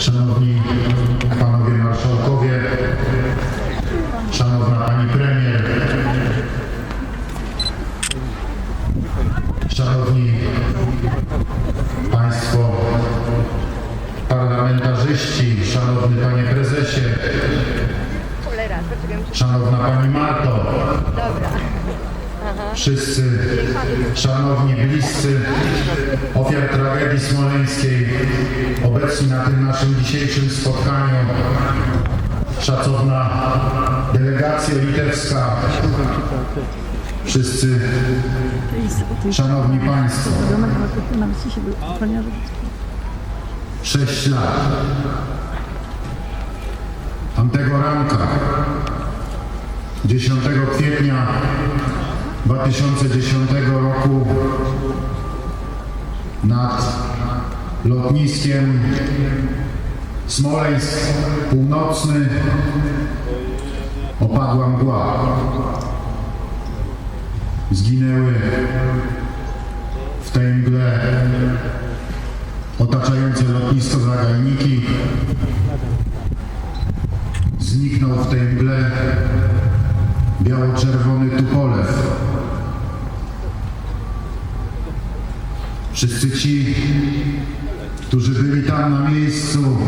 Szanowni Panowie Marszałkowie, Szanowna Pani Premier, Szanowni Państwo Parlamentarzyści, Szanowny Panie Prezesie. Szanowna Pani Marto. Wszyscy szanowni bliscy ofiar tragedii smoleńskiej obecni na tym naszym dzisiejszym spotkaniu, szacowna delegacja litewska, wszyscy szanowni Państwo, sześć lat. Tamtego ranka 10 kwietnia 2010 roku nad lotniskiem Smoleńsk Północny opadła mgła. Zginęły w tej mgle otaczające lotnisko zagajniki. Zniknął w tej mgle biało-czerwony tupolew. Wszyscy ci, którzy byli tam na miejscu,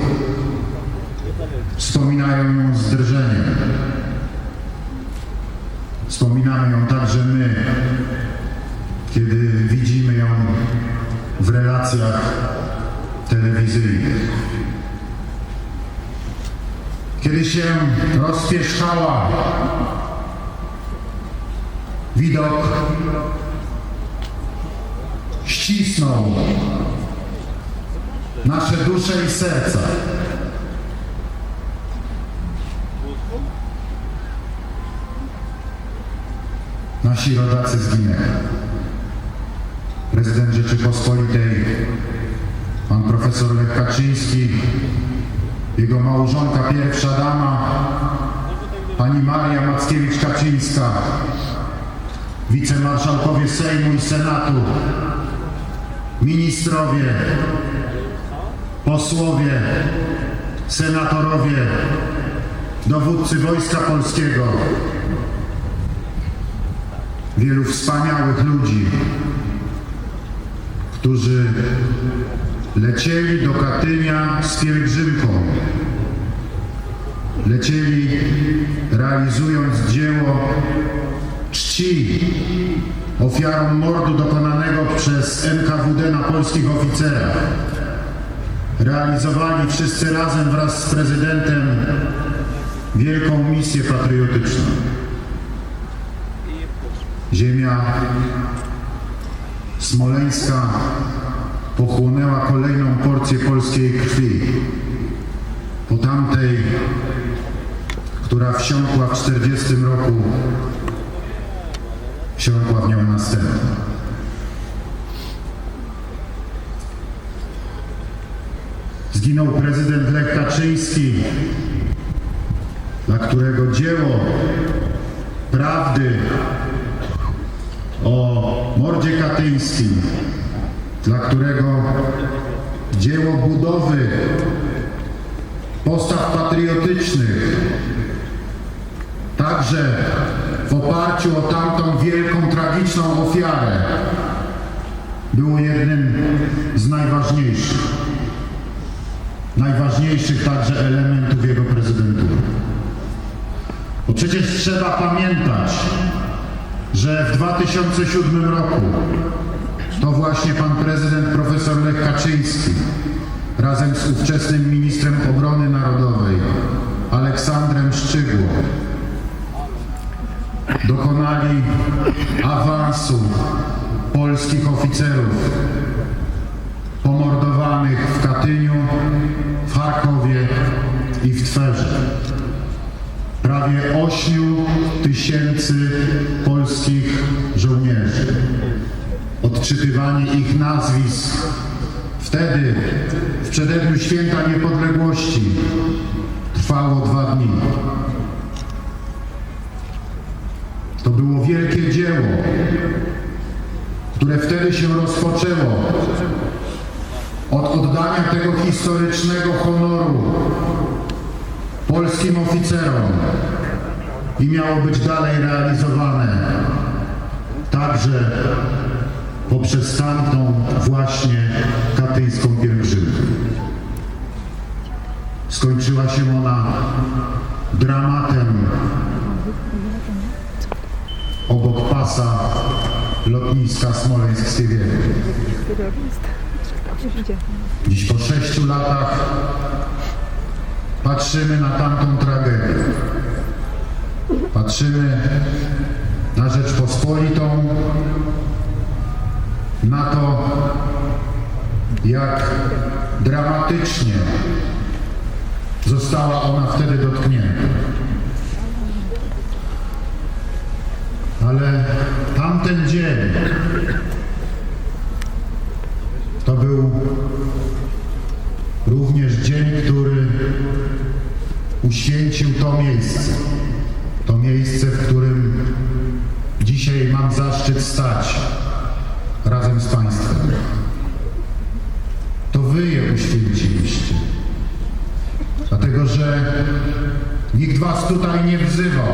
wspominają ją z drżeniem. Wspominamy ją także my, kiedy widzimy ją w relacjach telewizyjnych. Kiedy się rozpierzchała widok ścisnął nasze dusze i serca. Nasi rodacy zginęli. Prezydent Rzeczypospolitej, pan profesor Lech Kaczyński, jego małżonka pierwsza dama, pani Maria Mackiewicz-Kaczyńska, wicemarszałkowie Sejmu i Senatu, ministrowie, posłowie, senatorowie, dowódcy Wojska Polskiego, wielu wspaniałych ludzi, którzy lecieli do Katynia z pielgrzymką. Lecieli realizując dzieło czci ofiarom mordu dokonanego przez NKWD na polskich oficerach. Realizowali wszyscy razem wraz z prezydentem wielką misję patriotyczną. Ziemia smoleńska pochłonęła kolejną porcję polskiej krwi. Po tamtej, która wsiąkła w 40 roku, wsiąkła w nią następna. Zginął prezydent Lech Kaczyński, dla którego dzieło prawdy o mordzie katyńskim, dla którego dzieło budowy postaw patriotycznych, także w oparciu o tamtą wielką, tragiczną ofiarę, było jednym z najważniejszych, najważniejszych także elementów jego prezydentury. Bo przecież trzeba pamiętać, że w 2007 roku to właśnie pan prezydent profesor Lech Kaczyński razem z ówczesnym ministrem obrony narodowej Aleksandrem Szczygło dokonali awansu polskich oficerów pomordowanych w Katyniu, w Charkowie i w Twerze. Prawie 8 tysięcy polskich żołnierzy. Odczytywanie ich nazwisk wtedy, w przededniu święta niepodległości, trwało dwa dni. To było wielkie dzieło, które wtedy się rozpoczęło od oddania tego historycznego honoru polskim oficerom i miało być dalej realizowane także poprzez tamtą właśnie katyńską pielgrzymkę. Skończyła się ona dramatem obok pasa lotniska Smoleńsk-Stywiewy. Dziś po sześciu latach patrzymy na tamtą tragedię. Patrzymy na Rzeczpospolitą, na to, jak dramatycznie została ona wtedy dotknięta. Ale tamten dzień to był również dzień, który uświęcił to miejsce. To miejsce, w którym dzisiaj mam zaszczyt stać razem z Państwem. To Wy je uświęciliście. Dlatego, że nikt Was tutaj nie wzywał.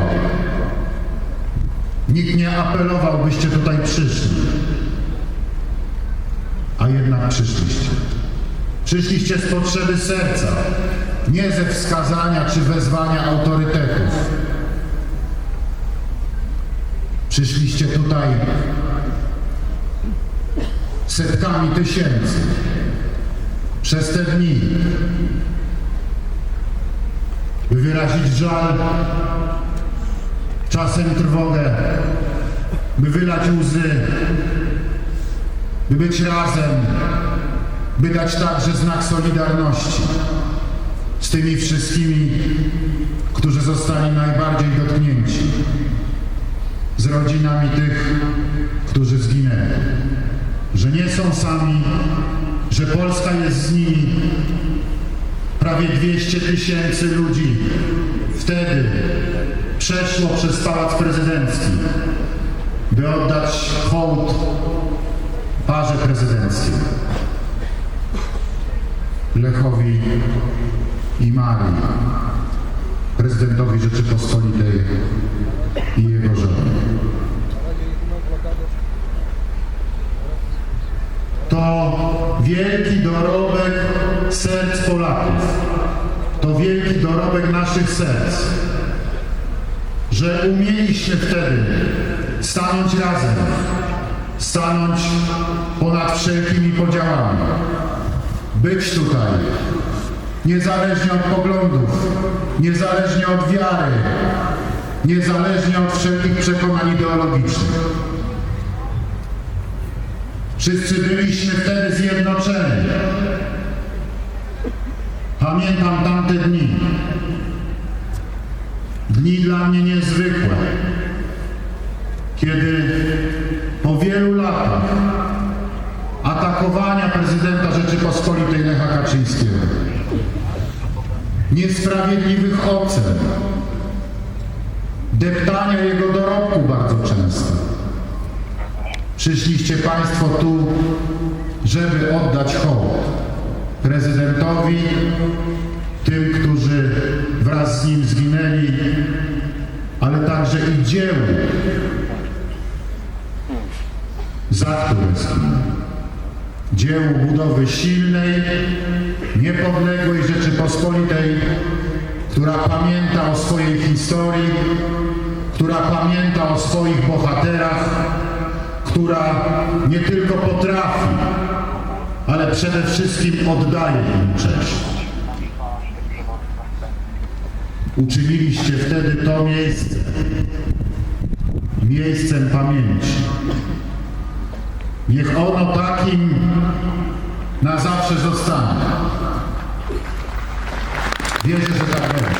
Nikt nie apelował, byście tutaj przyszli. A jednak przyszliście. Przyszliście z potrzeby serca, nie ze wskazania czy wezwania autorytetów. Przyszliście tutaj setkami tysięcy przez te dni, by wyrazić żal, czasem trwogę, by wylać łzy, by być razem, by dać także znak solidarności z tymi wszystkimi, którzy zostali najbardziej dotknięci, z rodzinami tych, którzy zginęli, że nie są sami, że Polska jest z nimi. Prawie 200 tysięcy ludzi wtedy przeszło przez Pałac Prezydencki, by oddać hołd parze prezydenckiej. Lechowi i Marii, prezydentowi Rzeczypospolitej i jego żonie. To wielki dorobek serc Polaków. To wielki dorobek naszych serc, że umieliśmy wtedy stanąć razem, stanąć ponad wszelkimi podziałami, być tutaj, niezależnie od poglądów, niezależnie od wiary, niezależnie od wszelkich przekonań ideologicznych. Wszyscy byliśmy wtedy zjednoczeni. Pamiętam tamte dni. Dni dla mnie niezwykłe. Kiedy po wielu latach atakowania prezydenta Rzeczypospolitej Lecha Kaczyńskiego, niesprawiedliwych ocen, deptania jego dorobku bardzo często, Przyszliście Państwo tu, żeby oddać hołd prezydentowi, tym, którzy wraz z nim zginęli, także i dziełu, za które. Dziełu budowy silnej, niepodległej Rzeczypospolitej, która pamięta o swojej historii, która pamięta o swoich bohaterach, która nie tylko potrafi, ale przede wszystkim oddaje im cześć. Uczyniliście wtedy to miejsce miejscem pamięci. Niech ono takim na zawsze zostanie. Wierzę, że tak będzie.